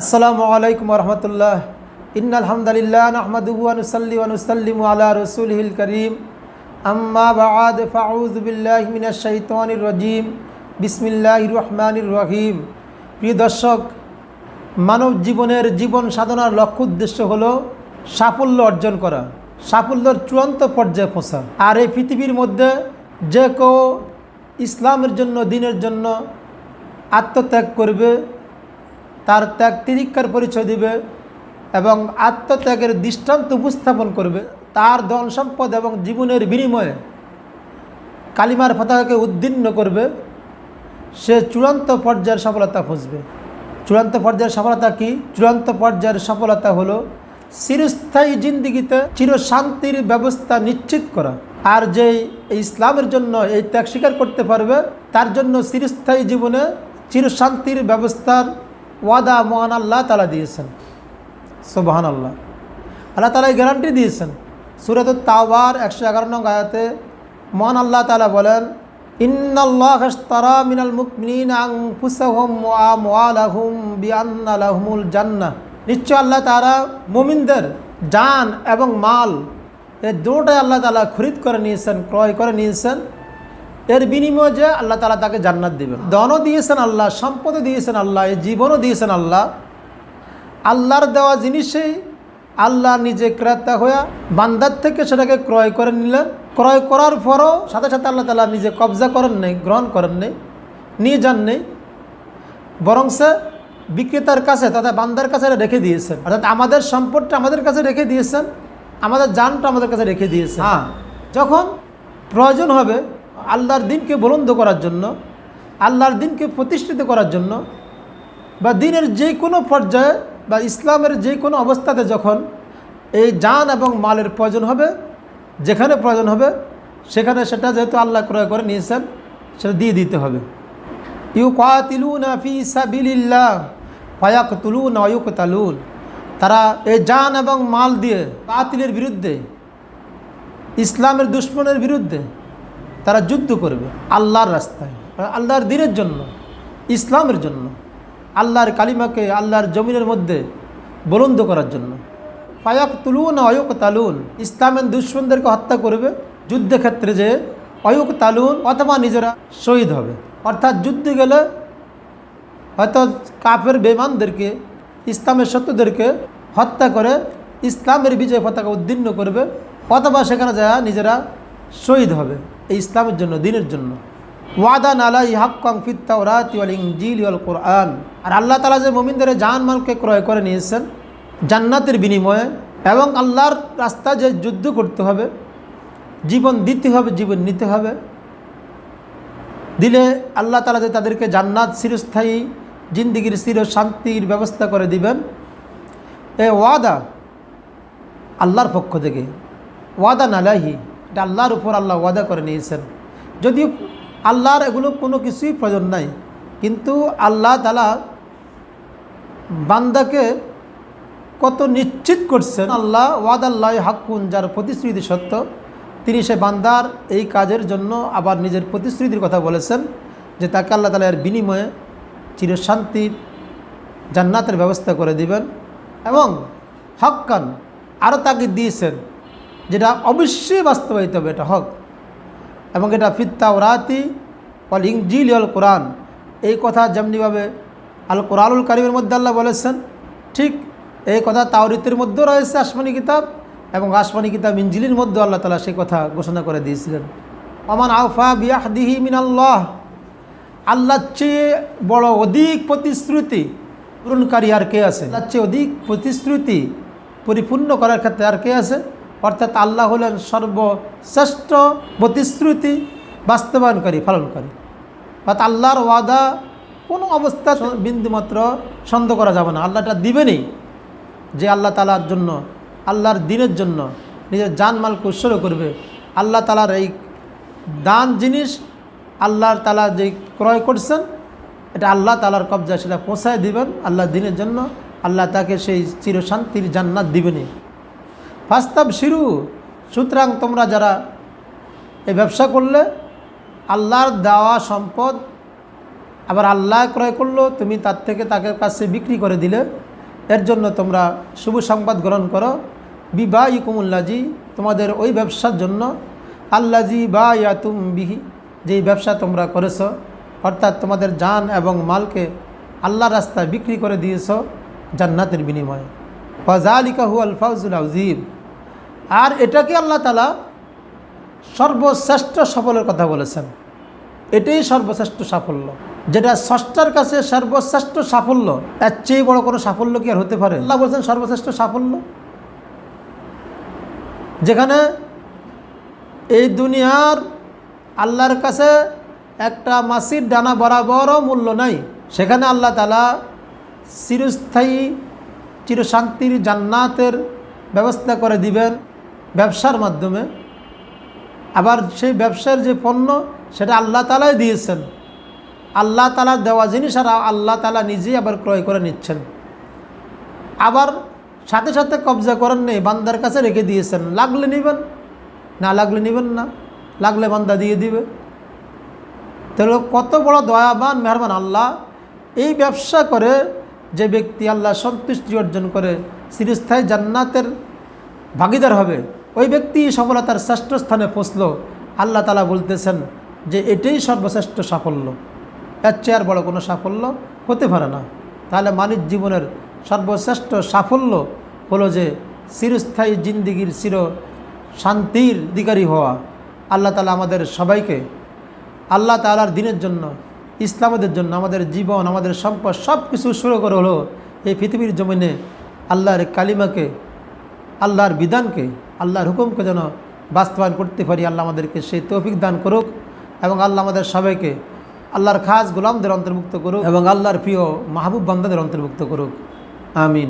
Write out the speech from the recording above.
আসসালামু আলাইকুম রহমতুল্লাহ। ইন্না আলহামদুলিল্লাহ নাহমাদুহু ওয়া নুসাল্লি ওয়া নুসাল্লিমু আলা রাসূলিহিল কারীম। আম্মা বা'দ ফাউযু বিল্লাহি মিনাশ শাইতানির রাজীম। বিসমিল্লাহির রহমানির রহিম। প্রিয় দর্শক, মানব জীবনের জীবন সাধনার লক্ষ্য উদ্দেশ্য হলো সাফল্য অর্জন করা, সাফল্যের চূড়ান্ত পর্যায়ে পৌঁছা। আর এই পৃথিবীর মধ্যে যে কেউ ইসলামের জন্য, দিনের জন্য আত্মত্যাগ করবে তার ত্যাগ তিরিক্ষার পরিচয় দিবে এবং আত্মত্যাগের দৃষ্টান্ত উপস্থাপন করবে। তার ধন সম্পদ এবং জীবনের বিনিময়ে কালিমার পতাকাকে উদ্দীর্ণ করবে। সে চূড়ান্ত পর্যায়ের সফলতা খুঁজবে। চূড়ান্ত পর্যায়ের সফলতা কি? চূড়ান্ত পর্যায়ের সফলতা হলো চিরস্থায়ী জিন্দিগিতে চিরশান্তির ব্যবস্থা নিশ্চিত করা। আর যে ইসলামের জন্য এই ত্যাগ স্বীকার করতে পারবে, তার জন্য চিরস্থায়ী জীবনে চিরশান্তির ব্যবস্থার ওয়াদা মহান আল্লাহ তালা দিয়েছেন। সোবাহান আল্লাহ আল্লাহ তালা গ্যারান্টি দিয়েছেন। সুরত তাওবার একশো এগারো নং আয়াতে মহান আল্লাহ তালা বলেন, ইন্নাল্লাহ তারা মিনাল মুকমিন জান্নাহ। নিশ্চয় আল্লাহ তারা মুমিনদের জান এবং মাল এই দুটোটাই আল্লাহ তালা খরিদ করে নিয়েছেন, ক্রয় করে নিয়েছেন। এর বিনিময়ে যে আল্লাহ তালা তাকে জান্নাত দিবেন। দনও দিয়েছেন আল্লাহ সম্পদও দিয়েছেন আল্লাহ এই জীবনও দিয়েছেন আল্লাহ। আল্লাহর দেওয়া জিনিসেই আল্লাহ নিজে ক্রেতা হয়ে বান্দার থেকে সেটাকে ক্রয় করে নিলেন। ক্রয় করার পরও সাথে সাথে আল্লাহ তালা নিজে কবজা করেন নেই গ্রহণ করেন নেই নিয়ে যান নেই। বরং সে বিক্রেতার কাছে তথা বান্দার কাছে রেখে দিয়েছেন। অর্থাৎ আমাদের সম্পদটা আমাদের কাছে রেখে দিয়েছেন আমাদের জানটা আমাদের কাছে রেখে দিয়েছেন। হ্যাঁ। যখন প্রয়োজন হবে আল্লাহর দিনকে বুলন্দ করার জন্য, আল্লাহর দিনকে প্রতিষ্ঠিত করার জন্য, বা দিনের যে কোনো পর্যায়ে বা ইসলামের যে কোনো অবস্থাতে যখন এই জান এবং মালের প্রয়োজন হবে, যেখানে প্রয়োজন হবে, সেখানে সেটা যেহেতু আল্লাহ ক্রয় করে নিয়েছেন, সেটা দিয়ে দিতে হবে। ইউ কাতিলুন ফি সাবিলিল্লাহ ফায়াক তুলুন অয়ুক তালুন তারা এই জান এবং মাল দিয়ে বাতিলের বিরুদ্ধে, ইসলামের দুশ্মনের বিরুদ্ধে তারা যুদ্ধ করবে আল্লাহর রাস্তায়, আল্লাহর দিনের জন্য, ইসলামের জন্য, আল্লাহর কালিমাকে আল্লাহর জমিনের মধ্যে বলন্দ করার জন্য। পায়াক তুলুন অয়ক তালুন ইসলামের দুশ্মনদেরকে হত্যা করবে যুদ্ধক্ষেত্রে যে অয়ক তালুন অথবা নিজেরা শহীদ হবে। অর্থাৎ যুদ্ধে গেলে হয়তো কাফের বেমানদেরকে ইসলামের শত্রুদেরকে হত্যা করে ইসলামের বিজয় পতাকা উদ্দীর্ণ করবে, অথবা সেখানে যায় নিজেরা শহীদ হবে এই ইসলামের জন্য, দিনের জন্য। ওয়াদান আলাই হাক্কাং ফিত্তা রাতি ওয়াল ইংজিল ওয়াল কোরআন। আর আল্লাহ তালা যে মোমিনদের জান মালকে ক্রয় করে নিয়েছেন জান্নাতের বিনিময়ে, এবং আল্লাহর রাস্তা যে যুদ্ধ করতে হবে, জীবন দিতে হবে, জীবন নিতে হবে, দিলে আল্লাহ তালা যে তাদেরকে জান্নাত চিরস্থায়ী, জিন্দিগির চির শান্তির ব্যবস্থা করে দিবেন, এ ওয়াদা আল্লাহর পক্ষ থেকে। ওয়াদা নালাহি এটা আল্লাহর উপর আল্লাহ ওয়াদা করে নিয়েছেন। যদিও আল্লাহর এগুলো কোনো কিছুই প্রয়োজন নাই, কিন্তু আল্লাহ তালা বান্দাকে কত নিশ্চিত করছেন। আল্লাহ ওয়াদ আল্লাহ হাক্কুন, যার প্রতিশ্রুতি সত্য, তিনি সে বান্দার এই কাজের জন্য আবার নিজের প্রতিশ্রুতির কথা বলেছেন যে তাকে আল্লাহ তালা এর বিনিময়ে চিরশান্তির, জান্নাতের ব্যবস্থা করে দিবেন এবং হকান আরও তাকে দিয়েছেন। যেটা অবশ্যই বাস্তবায়িত হবে, এটা হক। এবং এটা ফিত্তা ওরাতি অল ইংজিল অল কোরআন। এই কথা যেমনিভাবে আল কোরআনুল কারিমের মধ্যে আল্লাহ বলেছেন, ঠিক এই কথা তাওরিতের মধ্যেও রয়েছে আসমানি কিতাব এবং আসমানি কিতাব ইঞ্জিলির মধ্যে আল্লাহ তালা সেই কথা ঘোষণা করে দিয়েছিলেন। অমান আউফা বিয়াহদিহি মিন আল্লাহ আল্লাহর চেয়ে বড় অধিক প্রতিশ্রুতি পূরণকারী আর কে আছে? আল্লাহর চেয়ে অধিক প্রতিশ্রুতি পরিপূর্ণ করার ক্ষেত্রে আর কে আছে? অর্থাৎ আল্লাহ হলেন সর্বশ্রেষ্ঠ প্রতিশ্রুতি বাস্তবায়নকারী পালনকারী অর্থাৎ আল্লাহর ওয়াদা কোনো অবস্থা বিন্দুমাত্র সন্দেহ করা যাবে না। আল্লাহটা দিবেনই যে আল্লাহ তালার জন্য, আল্লাহর দিনের জন্য নিজের জানমালকে উৎসর্গ করবে। আল্লাহ তালার এই দান জিনিস আল্লাহর তালা যে ক্রয় করছেন, এটা আল্লাহ তালার কবজা সেটা পৌঁছায় দিবেন। আল্লাহ দিনের জন্য আল্লাহ তাকে সেই চিরশান্তির জান্নাত দিবেনই। ফাস্তাব শিরু সুতরাং তোমরা যারা এই ব্যবসা করলে, আল্লাহর দেওয়া সম্পদ আবার আল্লাহ ক্রয় করল, তুমি তার থেকে তাকে কাছে বিক্রি করে দিলে, এর জন্য তোমরা শুভ সংবাদ গ্রহণ করো। বিবা ইকুমুল্লাজি তোমাদের ওই ব্যবসার জন্য, আল্লাজি বা ইয়াতুম বিহি, যেই ব্যবসা তোমরা করেছ, অর্থাৎ তোমাদের জান এবং মালকে আল্লাহ রাস্তায় বিক্রি করে দিয়েছ জান্নাতের বিনিময়ে। ফজালিকা হু আল ফাউজুল আউজিব আর এটাকে আল্লাহ তালা সর্বশ্রেষ্ঠ সফলের কথা বলেছেন। এটাই সর্বশ্রেষ্ঠ সাফল্য। যেটা ষষ্ঠার কাছে সর্বশ্রেষ্ঠ সাফল্য, এর চেয়ে বড় কোনো সাফল্য কি আর হতে পারে? আল্লাহ বলছেন সর্বশ্রেষ্ঠ সাফল্য। যেখানে এই দুনিয়ার আল্লাহর কাছে একটা মাসির ডানা বরাবরও মূল্য নাই। সেখানে আল্লাহ তালা চিরস্থায়ী চিরশান্তির জান্নাতের ব্যবস্থা করে দিবেন ব্যবসার মাধ্যমে। আবার সেই ব্যবসার যে পণ্য, সেটা আল্লাহ তালাই দিয়েছেন। আল্লাহ তালার দেওয়া জিনিস আর আল্লাহ তালা নিজেই আবার ক্রয় করে নিচ্ছেন। আবার সাথে সাথে কবজা করেন নেই, বান্দার কাছে রেখে দিয়েছেন। লাগলে নেবেন, না লাগলে নেবেন না। লাগলে বান্দা দিয়ে দিবে। তাহলে কত বড় দয়াবান, মেহরবান আল্লাহ। এই ব্যবসা করে যে ব্যক্তি আল্লাহ সন্তুষ্টি অর্জন করে চিরস্থায়ী জান্নাতের ভাগিদার হবে, ওই ব্যক্তি সফলতার শ্রেষ্ঠ স্থানে পৌঁছল। আল্লাহ তালা বলতেছেন যে এটাই সর্বশ্রেষ্ঠ সাফল্য। এর চেয়ে আর বড় কোনো সাফল্য হতে পারে না। তাহলে মানব জীবনের সর্বশ্রেষ্ঠ সাফল্য হলো যে চিরস্থায়ী জিন্দিগির চির শান্তির অধিকারী হওয়া। আল্লাহ তালা আমাদের সবাইকে আল্লাহ তালার দিনের জন্য ইসলামদের জন্য, আমাদের জীবন, আমাদের সম্পদ সব কিছু শুরু করে হলো এই পৃথিবীর জমিনে। আল্লাহর কালিমাকে, আল্লাহর বিধানকে, আল্লাহর হুকুমকে যেন বাস্তবায়ন করতে পারি, আল্লাহ আমাদেরকে সেই তৌফিক দান করুক এবং আল্লাহ আমাদের সবাইকে আল্লাহর খাস গোলামদের অন্তর্ভুক্ত করুক এবং আল্লাহর প্রিয় মাহবুব বান্দাদের অন্তর্ভুক্ত করুক। আমিন।